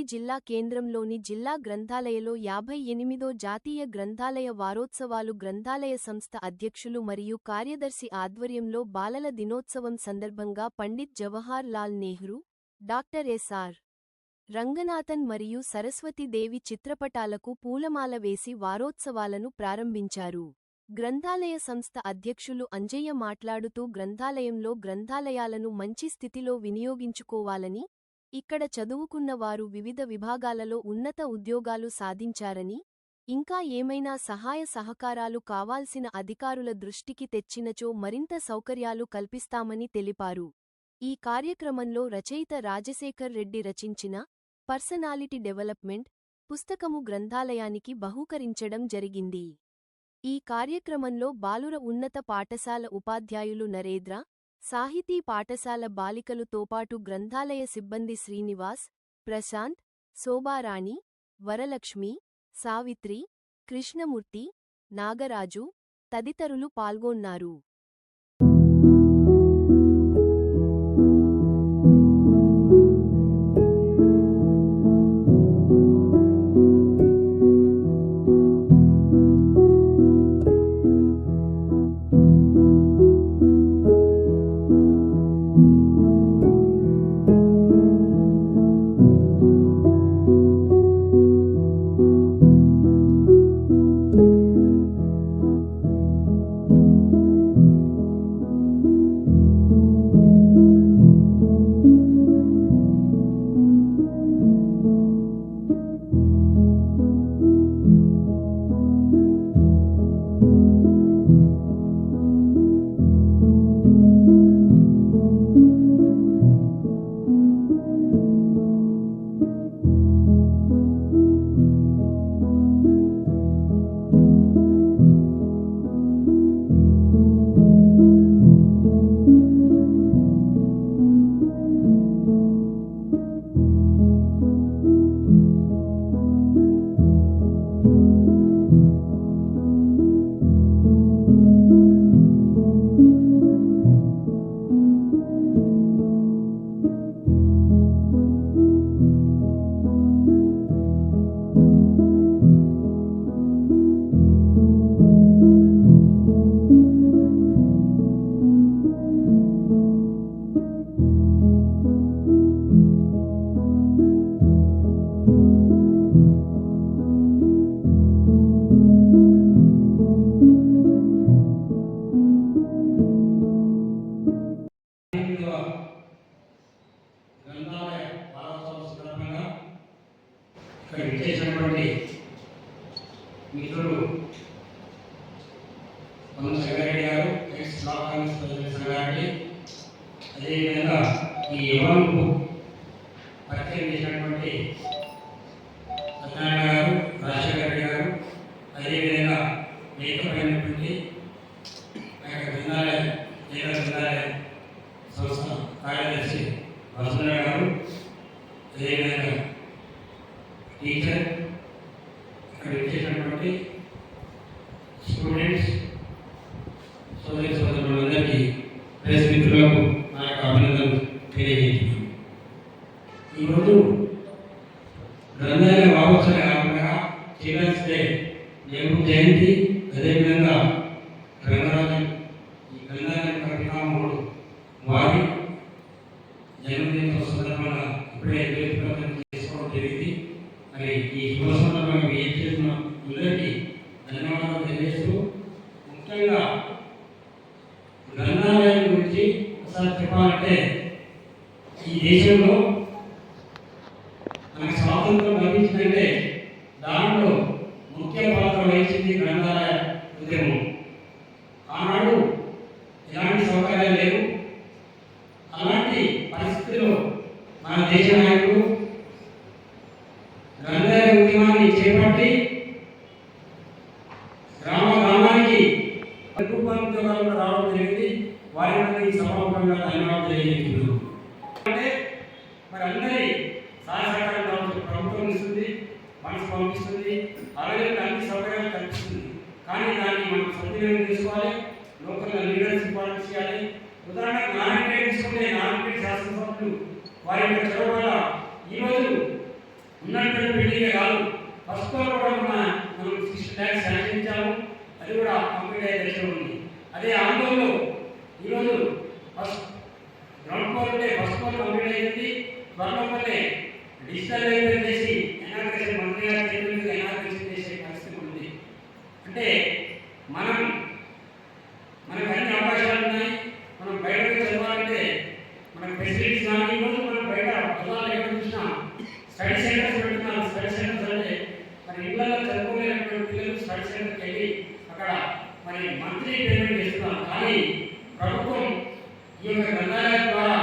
రంగారెడ్డి జిల్లా కేంద్రంలోని జిల్లా గ్రంథాలయలో యాభై ఎనిమిదో జాతీయ గ్రంథాలయ వారోత్సవాలు గ్రంథాలయ సంస్థ అధ్యక్షులు మరియు కార్యదర్శి ఆధ్వర్యంలో బాలల దినోత్సవం సందర్భంగా Pandit Jawahar Lal Nehru doctor S R Ranganathan మరియు సరస్వతీదేవి చిత్రపటాలకు పూలమాల వేసి వారోత్సవాలను ప్రారంభించారు. గ్రంథాలయ సంస్థ అధ్యక్షులు అంజయ్య మాట్లాడుతూ గ్రంథాలయంలో గ్రంథాలయాలను మంచి స్థితిలో వినియోగించుకోవాలని ఇక్కడ చదువుకున్న వారు వివిధ విభాగాలలో ఉన్నత ఉద్యోగాలు సాధించారని ఇంకా ఏమైనా సహాయ సహకారాలు కావాల్సిన అధికారుల దృష్టికి తెచ్చినచో మరింత సౌకర్యాలు కల్పిస్తామని తెలిపారు. ఈ కార్యక్రమంలో రచయిత రాజశేఖర్ రెడ్డి రచించిన పర్సనాలిటీ డెవలప్మెంట్ పుస్తకము గ్రంథాలయానికి బహూకరించడం జరిగింది. ఈ కార్యక్రమంలో బాలుర ఉన్నత పాఠశాల ఉపాధ్యాయులు నరేంద్ర సాహితీ పాఠశాల బాలికలు తోపాటు గ్రంథాలయ సిబ్బంది శ్రీనివాస్ ప్రశాంత్ శోభారాణి వరలక్ష్మి సావిత్రి కృష్ణమూర్తి నాగరాజు తదితరులు పాల్గొన్నారు. ఇక్కడ విచ్చేసినటువంటి మిత్రులు పొన్న సంగారెడ్డి గారు ఎక్స్ కాంగ్రెస్ సంగారెడ్డి. అదేవిధంగా ఈ యువకు పరిచయం చేసినటువంటి సత్యనారాయణ గారు రాజశేఖర రెడ్డి గారు. అదేవిధంగా వేదికపైనటువంటి గ్రంథాలయ కేంద్ర గ్రంథాలయ సంస్థ కార్యదర్శి వసుంధర గారు అదేవిధంగా టీచర్ ఇక్కడ ఇచ్చేసినటువంటి స్టూడెంట్స్ సోదరి సోదరులందరికీ ప్రెస్ మిత్రులకు నా యొక్క అభినందనలు తెలియజేస్తున్నాను ఈరోజు గ్రంథాలయ వారోత్సవం కాకుండా చిల్డ్రన్స్ డే నెహ్రూ జయంతి అదేవిధంగా రంగరాజు ఈ గ్రంథాలయ పరిణామములు వారి జన్మదిన సందర్భంగా ఇప్పుడే వేదికలను చేసుకోవడం జరిగింది. మరి ఈ శుభ సందర్భంగా మీ చేసిన అందరికీ ధన్యవాదాలు తెలియజేస్తూ ముఖ్యంగా గ్రంథాలయం గురించి ఒకసారి చెప్పాలంటే ఈ దేశంలో గ్రంథాలయ ఉద్యమాన్ని చేపట్టి గ్రామ గ్రామానికి ఉద్యోగాలు కూడా రావడం జరిగింది. వారి ఈ సభాముఖంగా ధన్యవాదాలు తెలియజేస్తున్నాను. అంటే మరి అందరి సహాయ ప్రభుత్వం ఇస్తుంది మనసు పంపిస్తుంది అలాగే అన్ని సౌకర్యాలు కల్పిస్తుంది. కానీ దాన్ని మనం సద్వినియోగం తీసుకోవాలి లోకల్ లీడర్షిప్ పాలన చేయాలి. ఉదాహరణకు నారాయణ తీసుకుంటే నారాయణ శాసనసభ్యులు వారి యొక్క చొరవ వల్ల ఈరోజు ఉన్నటువంటి బిల్డింగ్ కాదు. ఫస్ట్ ఫ్లోర్ కూడా మన మనం సిక్స్ ట్యాక్స్ శాంతించాము అది కూడా కంప్లీట్ అయ్యే దశలో ఉంది. అదే ఆందోళనలో ఈరోజు ఫస్ట్ గ్రౌండ్ ఫ్లోర్ ఉంటే ఫస్ట్ ఫ్లోర్ కంప్లీట్ అయింది త్వరలోనే డిజిటల్ లైబ్రరీ చేసి ఎనాగ్రేషన్ మంత్రి గారు చేతుల మీద చేసే పరిస్థితి ఉంది. అంటే మనం మనకు అన్ని అవకాశాలు ఉన్నాయి మనం బయట పోయి చదవాలంటే మనకు ఫెసిలిటీస్ కానీ ఈరోజు మనం బయట పొలాలు ఎక్కడ చూసినా స్టడీ సెంటర్స్ పెడుతున్నారు స్టడీ సెంటర్స్ అంటే మరి ఇళ్ళలో చదువుకోలేనటువంటి పిల్లలు స్టడీ సెంటర్కి వెళ్ళి అక్కడ మరి మంత్లీ పేమెంట్ చేస్తున్నారు కానీ ప్రభుత్వం ఈ యొక్క గ్రంథాలయం ద్వారా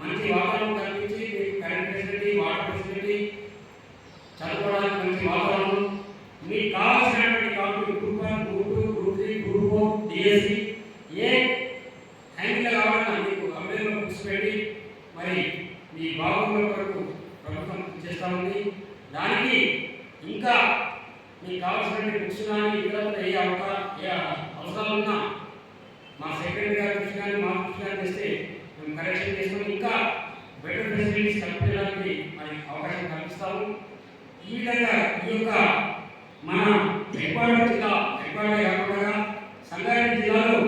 మంచి వాతావరణం కల్పించి మీకు కరెంట్ ఫెసిలిటీ వాటర్ ఫెసిలిటీ చదువుకోవడానికి మంచి వాతావరణం మీకు కావాల్సినటువంటి copy group one group two group three group four DSC ఏ హ్యాండిల్ కావాలన్నా మీకు అవైలబుల్ బుక్స్ పెట్టి మరి మీ బాగున్న కొరకు ప్రభుత్వం చేస్తూ ఉంది దానికి ఇంకా మీకు కావాల్సినటువంటి బుక్స్ కానీ ఇతర ఏ అవకా ఏ అవసరాలు ఉన్నా మా సెక్రటరీ గారి దృష్టి కానీ మా దృష్టి కానీ తెస్తే మేము కరెక్షన్ చేసుకొని ఇంకా బెటర్ ఫెసిలిటీస్ కల్పించడానికి మరి అవకాశం కల్పిస్తాము ఈ విధంగా ఈ యొక్క మన ఎక్వాడ జిల్లా ఎక్వాడ కాకుండా సంగారెడ్డి జిల్లాలో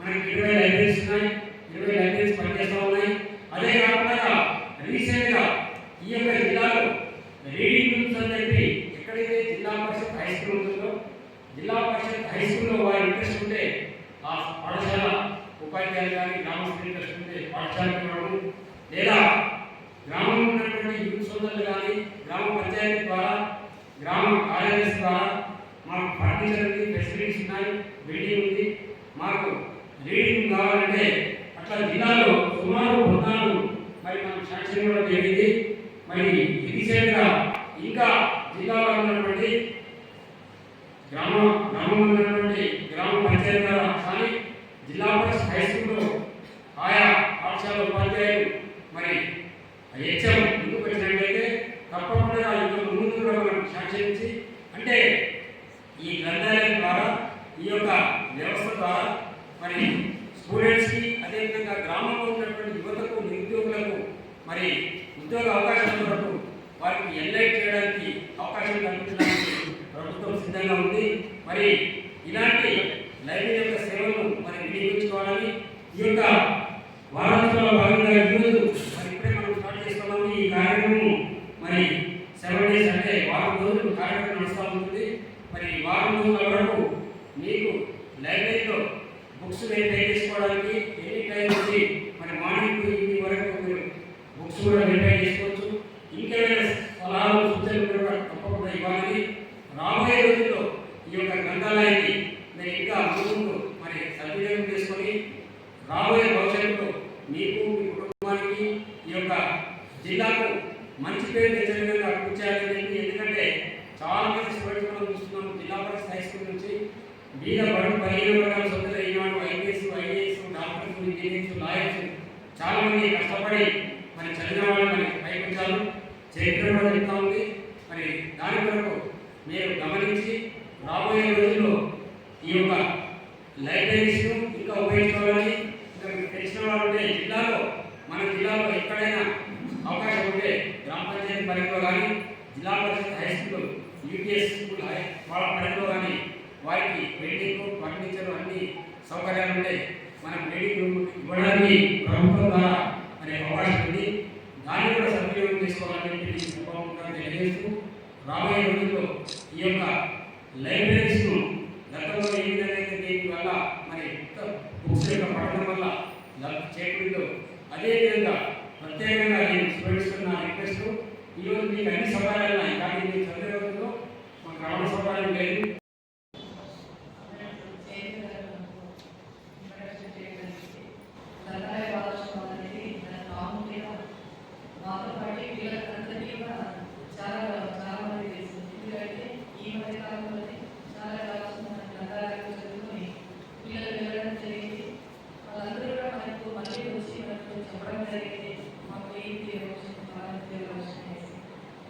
మనకి ఇరవై లైబ్రరీస్ ఉన్నాయి. ఇరవై లైబ్రరీస్ పనిచేస్తూ ఉన్నాయి. అదే కాకుండా రీసెంట్గా ఈ యొక్క జిల్లాలో రీడింగ్ రూమ్స్ అని చెప్పి ఎక్కడైతే జిల్లా పరిషత్ హై స్కూల్ ఉంటుందో జిల్లా పరిషత్ హై స్కూల్లో వారి ఇంట్రెస్ట్ ఉంటే ఆ పాఠశాల ఉపాధ్యాయులు కానీ గ్రామస్తులు ఇంట్రెస్ట్ ఉంటే పాఠశాలకు రావడం. లేదా గ్రామంలో ఉన్నటువంటి యూత్ సోదరులు కానీ గ్రామ పంచాయతీ ద్వారా గ్రామ కార్యదర్శి ద్వారా మాకు ఫర్నిచర్ ఉంది ఫెసిలిటీస్ ఉన్నాయి బిల్డింగ్ ఉంది. మాకు రీడింగ్ కావాలంటే అట్లా జిల్లాలో సుమారు పద్నాలుగు మరి మనం శాంక్షన్ కూడా జరిగింది. మరి రీసెంట్గా ఇంకా జిల్లాలో ఉన్నటువంటి గ్రామ గ్రామంలో ఉన్నటువంటి గ్రామ పంచాయతీ ద్వారా కానీ జిల్లా పరిషత్ హై స్కూల్లో ఆయా పాఠశాల ఉపాధ్యాయులు మరి హెచ్ఎం ముందుకు వచ్చినట్లయితే తప్పకుండా ఇంకా ముందు మనం శాంక్షన్ అంటే ఈ గ్రంథాలయం ద్వారా ఈ యొక్క వ్యవస్థ ద్వారా మరి స్టూడెంట్స్కి అదేవిధంగా గ్రామంలో ఉన్నటువంటి యువతకు నిరుద్యోగులకు మరి ఉద్యోగ అవకాశాల వరకు వారికి ఎన్లైట్ చేయడానికి అవకాశం కల్పించడానికి ప్రభుత్వం సిద్ధంగా ఉంది. మరి ఇలాంటి లైబ్రరీ యొక్క సేవలను మరి వినియోగించుకోవాలని ఈ యొక్క వారోత్సవాల భాగంగా ఈరోజు మరి ఇప్పుడే మనం స్టార్ట్ చేసుకున్నాము ఈ కార్యక్రమం మరి సెవెన్ డేస్ అంటే వారం రోజులు కార్యక్రమం నడుస్తూ ఉంటుంది. మరి వారం రోజుల వరకు మీకు లైబ్రరీలో బుక్స్ వెరిఫై చేసుకోవడానికి ఎనీ టైం నుంచి మరి మార్నింగ్ టు ఈవినింగ్ వరకు మీరు బుక్స్ కూడా వెరిఫై చేసుకోవచ్చు ఇంకేమైనా సలహాలు సూచనలు కూడా తప్పకుండా ఇవ్వాలని రాబోయే రోజుల్లో ఈ యొక్క గ్రంథాలయాన్ని మీరు ఇంకా ముందు మరి సద్వినియోగం చేసుకొని రాబోయే భవిష్యత్తులో మీకు మీ కుటుంబానికి ఈ యొక్క జిల్లాకు మంచి పేరు తెచ్చే విధంగా కృషి చేయాలని చెప్పి ఎందుకంటే చాలా మంది స్టూడెంట్స్ మనం చూస్తున్నాం జిల్లా పరిషత్ హై స్కూల్ నుంచి మీద బడు పదిహేను వర్గాల సొంతలు ఈనాడు IPS IAS doctors engineers lawyers చాలా మంది కష్టపడి మరి చదివిన వాళ్ళు మరి పైకొచ్చారు చరిత్ర కూడా చెప్తా ఉంది. మరి దాని కొరకు మీరు గమనించి రాబోయే రోజుల్లో ఈ యొక్క లైబ్రరీస్ను ఇంకా ఉపయోగించుకోవాలని ఇంకా మీకు తెలిసిన వాళ్ళు ఉంటే జిల్లాలో మన జిల్లాలో ఎక్కడైనా అవకాశం ఉంటే గ్రామ పంచాయతీ పరిధిలో కానీ Zilla Parishad high school UPS school high వాళ్ళ పరిధిలో కానీ వారికి బిల్డింగ్ ఫర్నిచర్ అన్ని సౌకర్యాలు ఉంటాయి మనం బిల్డింగ్ రూమ్ ఇవ్వడానికి ప్రభుత్వం ద్వారా అనే అవకాశం ఉంది. దాన్ని కూడా సద్వినియోగం చేసుకోవాలని చెప్పి తెలియజేస్తూ రాబోయే రోజుల్లో ఈ యొక్క లైబ్రరీస్ను గతంలో ఏ విధంగా అయితే దీని వల్ల మరి బుక్స్ యొక్క పఠనం వల్ల లబ్ధి చేకూరిందో అదేవిధంగా ప్రత్యేకంగా నేను స్మరిస్తున్న రిక్వెస్ట్ ఈరోజు మీకు అన్ని సవాళ్ళు ఉన్నాయి. కానీ మీ చదివే రోజుల్లో మాకు రవాణా సవాళ్ళు లేదు.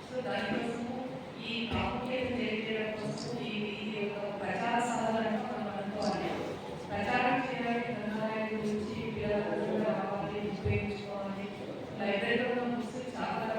సో ఈ కాంప్లికేషన్ ఈ యొక్క ప్రచార సాధనను గురించి పిల్లలకు ఉపయోగించుకోవాలి లైబ్రరీలో చాలా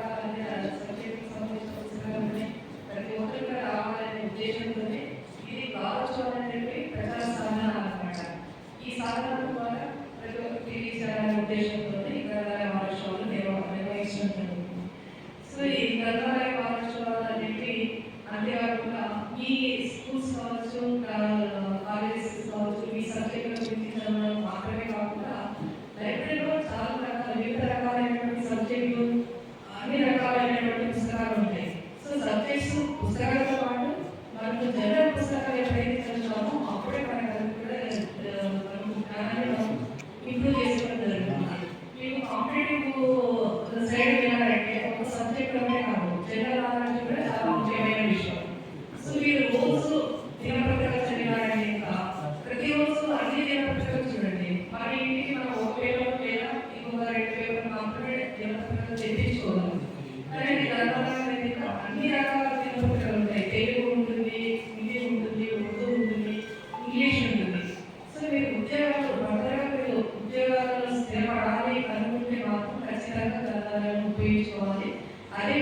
ఉపయోగించుకోవాలి అదే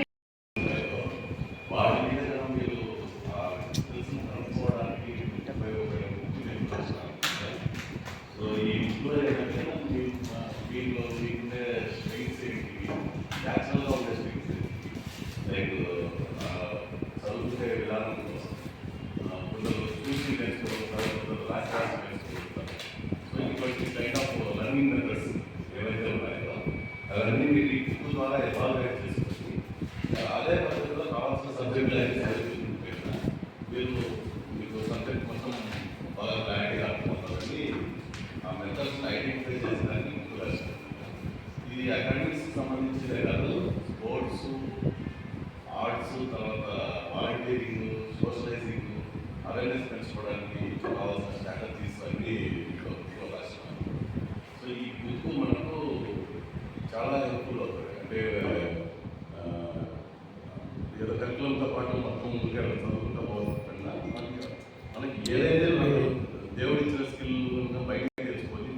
వాలంటీరింగ్ సోషలైజింగ్ అవేర్నెస్ పెంచుకోవడానికి కావాల్సిన జాగ్రత్త అన్నీ